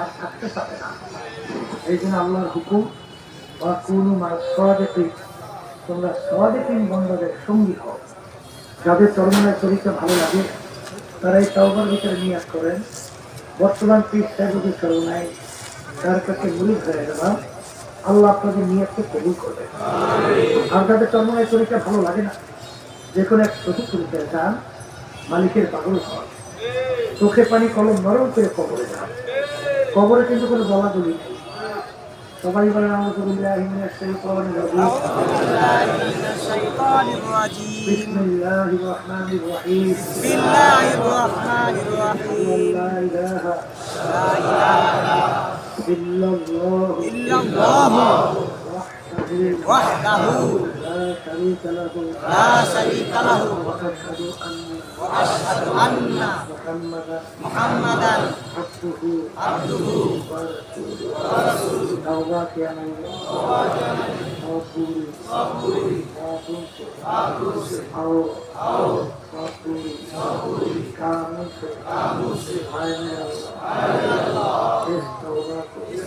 আর থাকতে পারে না। এই জন্য আল্লাহর হুকুম বা কোনো সহাদেশী তোমরা সহাদেশীন বন্ধদের সঙ্গী হও। যাদের চরমনের চরিত্র ভালো লাগে তারা এই তওবার ভিতরে নিয়াজ করেন। বর্তমান পীর সাহেবের চরমায় তার কাছে মুড়ি হয়ে গেলাম আল্লাহ আপনাদের নিয়াজকে কবুল করবে। আর যাদের চরমনের চরিত্র ভালো লাগে না, যে কোনো এক সঠিক চরিত্রে যান, মালিকের পাগল হন। চোখে পানি কলম নরম করে কবরে যান। কবরে কিন্তু কোনো বলাগুলি নেই সবাই বলেন আমাদের সেই কবরে যাবো من الشيطان الرجيم بسم الله الرحمن الرحيم بسم الله الرحمن الرحيم لا إله لا إله إلا الله إلا الله وحده وحده لا شريك له لا شريك له وأشهد أن وأشهد أن محمدا محمدا عبده عبده ورسوله توبات يا من وقولي أو أو وقولي كامل عين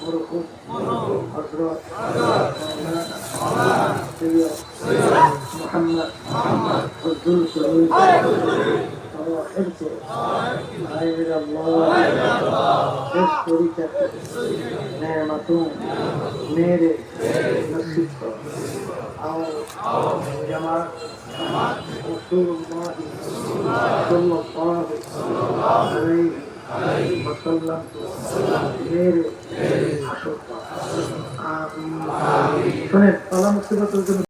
মরকুম হজরত মোহাম্মদ হজুল শরীফ मेरे नसीब पर आओ जमा रसूल अल्लाह सल्लल्लाहु अलैहि वसल्लम मेरे हाथों पर